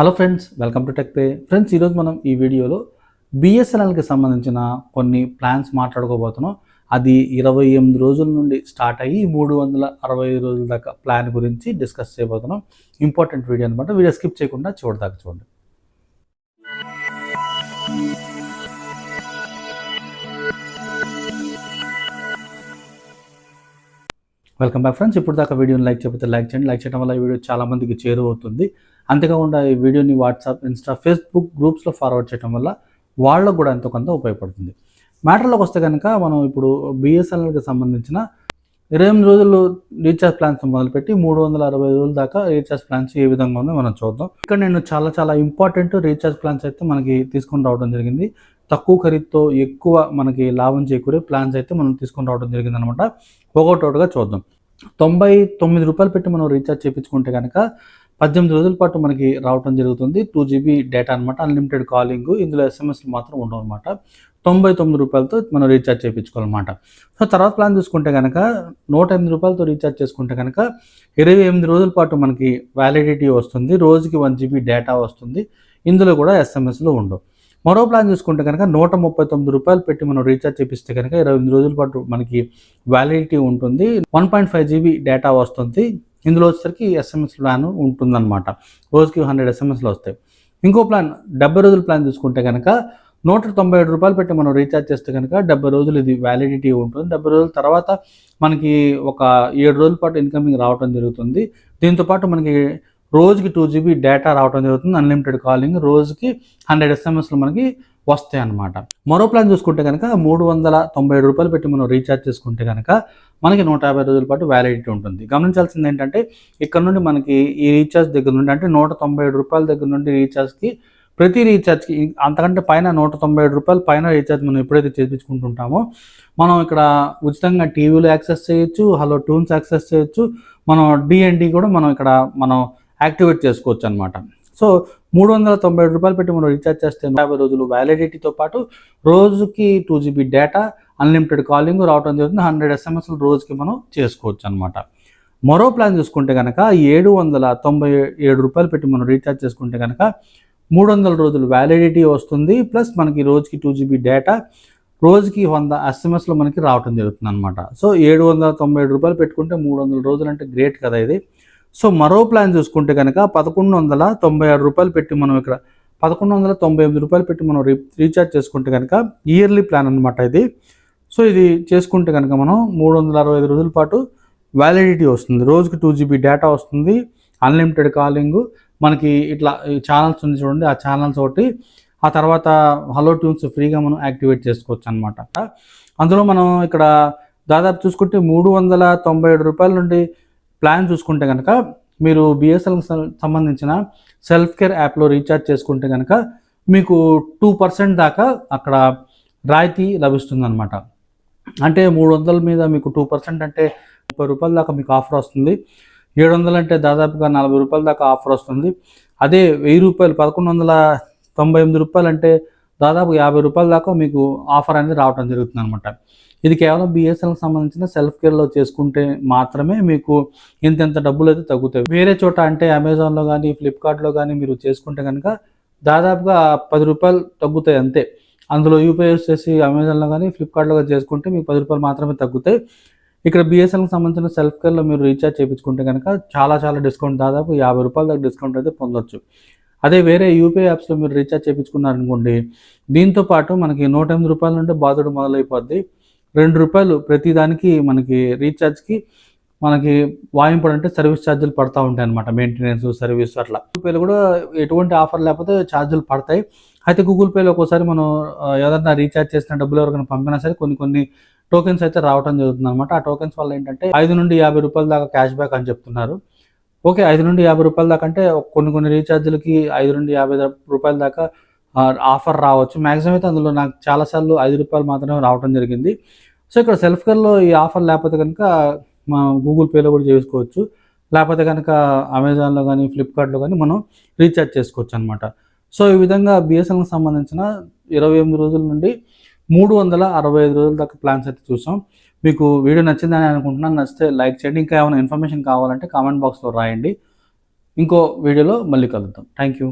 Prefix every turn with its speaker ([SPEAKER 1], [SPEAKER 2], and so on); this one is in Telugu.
[SPEAKER 1] Hello friends welcome to tech pay friends ఈరోజు మనం ఈ వీడియోలో బిఎస్ఎన్ఎల్కి సంబంధించిన కొన్ని ప్లాన్స్ మాట్లాడుకోబోతున్నాం. అది ఇరవై ఎనిమిది రోజుల నుండి స్టార్ట్ అయ్యి మూడు వందల అరవై రోజుల దాకా ప్లాన్ గురించి డిస్కస్ చేయబోతున్నాం. ఇంపార్టెంట్ వీడియో అనమాట వీడియో స్కిప్ చేయకుండా చూడదాకా చూడండి. వెల్కమ్ బ్యాక్ ఫ్రెండ్స్ ఇప్పుడు దాకా వీడియోని లైక్ చేయకపోతే లైక్ చేయండి. లైక్ చేయడం వల్ల ఈ వీడియో చాలామందికి చేరువవుతుంది. అంతేకాకుండా ఈ వీడియోని వాట్సాప్ ఇన్స్టా ఫేస్బుక్ గ్రూప్స్లో ఫార్వర్డ్ చేయడం వల్ల వాళ్ళకు కూడా ఎంతో కొంత ఉపయోగపడుతుంది. మ్యాటర్లోకి వస్తే కనుక మనం ఇప్పుడు బిఎస్ఎన్ఎల్కి సంబంధించిన ఇరవై ఎనిమిది రోజులు రీఛార్జ్ ప్లాన్స్ మొదలుపెట్టి మూడు వందల అరవై రోజుల దాకా రీఛార్జ్ ప్లాన్స్ ఏ విధంగా ఉందో మనం చూద్దాం. ఇక్కడ నేను చాలా చాలా ఇంపార్టెంట్ రీఛార్జ్ ప్లాన్స్ అయితే మనకి తీసుకొని రావడం జరిగింది. తక్కువ ఖరీదుతో ఎక్కువ మనకి లాభం చేకూరే ప్లాన్స్ అయితే మనం తీసుకొని రావడం జరిగింది అనమాట ఒకటోటుగా చూద్దాం. తొంభై తొమ్మిది రూపాయలు పెట్టి మనం రీఛార్జ్ చేయించుకుంటే కనుక పద్దెనిమిది రోజుల పాటు మనకి రావడం జరుగుతుంది. టూ జీబీ డేటా అనమాట. అన్లిమిటెడ్ కాలింగ్ ఇందులో ఎస్ఎంఎస్లు మాత్రం ఉండవు అనమాట. తొంభై తొమ్మిది రూపాయలతో మనం రీఛార్జ్ చేయించుకోవాలన్నమాట సో తర్వాత ప్లాన్ చూసుకుంటే కనుక నూట ఎనిమిది రూపాయలతో రీఛార్జ్ చేసుకుంటే కనుక ఇరవై ఎనిమిది రోజుల పాటు మనకి వ్యాలిడిటీ వస్తుంది. రోజుకి వన్ జీబీ డేటా వస్తుంది. ఇందులో కూడా ఎస్ఎంఎస్లు ఉండవు. మరో ప్లాన్ చూసుకుంటే కనుక నూట ముప్పై తొమ్మిది రూపాయలు పెట్టి మనం రీఛార్జ్ చేపిస్తే కనుక ఇరవై ఎనిమిది రోజుల పాటు మనకి వ్యాలిడిటీ ఉంటుంది. One point five GB data వస్తుంది. ఇందులో వచ్చేసరికి ఎస్ఎంఎస్ ప్లాన్ ఉంటుందన్నమాట. రోజుకి హండ్రెడ్ ఎస్ఎంఎస్లు వస్తాయి. ఇంకో ప్లాన్ డెబ్బై రోజుల ప్లాన్ చూసుకుంటే కనుక నూట తొంభై ఏడు రూపాయలు పెట్టి మనం రీఛార్జ్ చేస్తే కనుక డెబ్బై రోజులు ఇది వ్యాలిడిటీ ఉంటుంది. డెబ్బై రోజుల తర్వాత మనకి ఒక ఏడు రోజుల పాటు ఇన్కమింగ్ రావడం జరుగుతుంది. దీంతోపాటు మనకి రోజుకి టూ జీబీ డేటా రావడం జరుగుతుంది. అన్లిమిటెడ్ కాలింగ్ రోజుకి హండ్రెడ్ ఎస్ఎంఎస్లు మనకి వస్తాయి అన్నమాట. మరో ప్లాన్ చూసుకుంటే కనుక మూడు వందల తొంభై ఏడు రూపాయలు పెట్టి మనం రీఛార్జ్ చేసుకుంటే కనుక మనకి నూట యాభై రోజుల పాటు వ్యాలిడిటీ ఉంటుంది. గమనించాల్సింది ఏంటంటే ఇక్కడ నుండి మనకి ఈ రీఛార్జ్ దగ్గర నుండి అంటే నూట తొంభై ఏడు రూపాయల దగ్గర నుండి రీఛార్జ్కి ప్రతి రీఛార్జ్కి అంతకంటే పైన నూట తొంభై ఏడు రూపాయలు పైన రీఛార్జ్ మనం ఎప్పుడైతే చేయించుకుంటుంటామో మనం ఇక్కడ ఉచితంగా టీవీలో యాక్సెస్ చేయొచ్చు హలో టూన్స్ యాక్సెస్ చేయొచ్చు. మనం డిఎన్డి కూడా మనం ఇక్కడ మనం యాక్టివేట్ చేసుకోవచ్చు అనమాట సో మూడు వందల తొంభై రూపాయలు పెట్టి మనం రీఛార్జ్ చేస్తే యాభై రోజులు వ్యాలిడిటీతో పాటు రోజుకి two GB data unlimited calling రావడం జరుగుతుంది. హండ్రెడ్ ఎస్ఎంఎస్లు రోజుకి మనం చేసుకోవచ్చు అనమాట మరో ప్లాన్ చూసుకుంటే కనుక ఏడు వందల తొంభై ఏడు రూపాయలు పెట్టి మనం రీఛార్జ్ చేసుకుంటే కనుక మూడు వందల రోజులు వ్యాలిడిటీ వస్తుంది. ప్లస్ మనకి రోజుకి టూ జీబీ డేటా రోజుకి వంద ఎస్ఎంఎస్లో మనకి రావడం జరుగుతుంది అనమాట సో ఏడు వందల తొంభై ఏడు రూపాయలు పెట్టుకుంటే మూడు వందల రోజులు అంటే గ్రేట్ కదా ఇది. సో మరో ప్లాన్ చూసుకుంటే కనుక పదకొండు వందల తొంభై ఆరు రూపాయలు పెట్టి మనం ఇక్కడ పదకొండు వందల తొంభై ఎనిమిది రూపాయలు పెట్టి మనం రీ రీఛార్జ్ చేసుకుంటే కనుక ఇయర్లీ ప్లాన్ అనమాట ఇది. సో ఇది చేసుకుంటే కనుక మనం మూడు వందల అరవై ఐదు రోజుల పాటు వ్యాలిడిటీ వస్తుంది. రోజుకి టూ జీబీ డేటా వస్తుంది. Unlimited calling. మనకి ఇట్లా ఈ ఛానల్స్ ఉంది చూడండి ఆ ఛానల్స్ ఒకటి. ఆ తర్వాత హలో ట్యూన్స్ ఫ్రీగా మనం యాక్టివేట్ చేసుకోవచ్చు అనమాట అందులో మనం ఇక్కడ దాదాపు చూసుకుంటే మూడు వందల తొంభై ఏడు రూపాయల నుండి ప్లాన్ చూసుకుంటే కనుక మీరు బిఎస్ఎల్కి సంబంధించిన సెల్ఫ్ కేర్ యాప్లో రీఛార్జ్ చేసుకుంటే కనుక మీకు టూ పర్సెంట్ దాకా అక్కడ రాయితీ లభిస్తుంది అనమాట అంటే మూడు వందల మీద మీకు టూ పర్సెంట్ అంటే ముప్పై రూపాయల దాకా మీకు ఆఫర్ వస్తుంది. ఏడు వందలు అంటే దాదాపుగా నలభై రూపాయల దాకా ఆఫర్ వస్తుంది. అదే వెయ్యి రూపాయలు పదకొండు వందల తొంభై ఎనిమిది రూపాయలు అంటే దాదాపు యాభై రూపాయల దాకా మీకు ఆఫర్ అనేది రావడం జరుగుతుంది అనమాట ఇది కేవలం బిఎస్ఎన్ఎల్ సంబంధించిన సెల్ఫ్ కేర్లో చేసుకుంటే మాత్రమే మీకు ఇంతెంత డబ్బులు అయితే తగ్గుతాయి. వేరే చోట అంటే అమెజాన్లో కానీ ఫ్లిప్కార్ట్లో కానీ మీరు చేసుకుంటే కనుక దాదాపుగా పది రూపాయలు తగ్గుతాయి అంతే. అందులో యూపీఐ చేసి అమెజాన్లో కానీ ఫ్లిప్కార్ట్లో కానీ చేసుకుంటే మీకు పది రూపాయలు మాత్రమే తగ్గుతాయి. ఇక్కడ బిఎస్ఎన్ఎల్కి సంబంధించిన సెల్ఫ్ కేర్లో మీరు రీఛార్జ్ చేయించుకుంటే కనుక చాలా చాలా డిస్కౌంట్ దాదాపు యాభై రూపాయల దాకా డిస్కౌంట్ అయితే పొందొచ్చు. అదే వేరే యూపీఐ యాప్స్లో మీరు రీఛార్జ్ చేయించుకున్నారనుకోండి దీంతో పాటు మనకి నూట ఎనిమిది రూపాయల నుండి బాధడు మొదలైపోద్ది. రెండు రూపాయలు ప్రతిదానికి మనకి రీఛార్జ్కి మనకి వాయింపుడు అంటే సర్వీస్ ఛార్జీలు పడతా ఉంటాయి అనమాట మెయింటెనెన్స్ సర్వీస్ అట్లా. గూగుల్ పేలో కూడా ఎటువంటి ఆఫర్ లేకపోతే ఛార్జీలు పడతాయి. అయితే గూగుల్ పేలో ఒకసారి మనం ఏదైనా రీఛార్జ్ చేసిన డబ్బులు ఎవరికైనా పంపినా సరే కొన్ని కొన్ని టోకెన్స్ అయితే రావడం జరుగుతుంది అనమాట ఆ టోకెన్స్ వల్ల ఏంటంటే ఐదు నుండి యాభై రూపాయల దాకా క్యాష్ బ్యాక్ అని చెప్తున్నారు. ఓకే ఐదు నుండి యాభై రూపాయల దాకా అంటే కొన్ని కొన్ని రీఛార్జీలకి ఐదు నుండి యాభై రూపాయల దాకా ఆఫర్ రావచ్చు. మ్యాక్సిమం అయితే అందులో నాకు చాలాసార్లు ఐదు రూపాయలు మాత్రమే రావడం జరిగింది. సో ఇక్కడ సెల్ఫ్ కేర్లో ఈ ఆఫర్ లేకపోతే కనుక మా గూగుల్ పేలో కూడా చేసుకోవచ్చు. లేకపోతే కనుక అమెజాన్లో కానీ ఫ్లిప్కార్ట్లో కానీ మనం రీఛార్జ్ చేసుకోవచ్చు అనమాట సో ఈ విధంగా బిఎస్ఎన్ఎల్కి సంబంధించిన ఇరవై ఎనిమిది రోజుల నుండి మూడు వందల అరవై ఐదు రోజుల దాకా ప్లాన్స్ అయితే చూసాం. మీకు వీడియో నచ్చిందని అనుకుంటున్నాను. నచ్చితే లైక్ చేయండి. ఇంకా ఏమైనా ఇన్ఫర్మేషన్ కావాలంటే కామెంట్ బాక్స్లో రాయండి. ఇంకో వీడియోలో మళ్ళీ కలుద్దాం. Thank you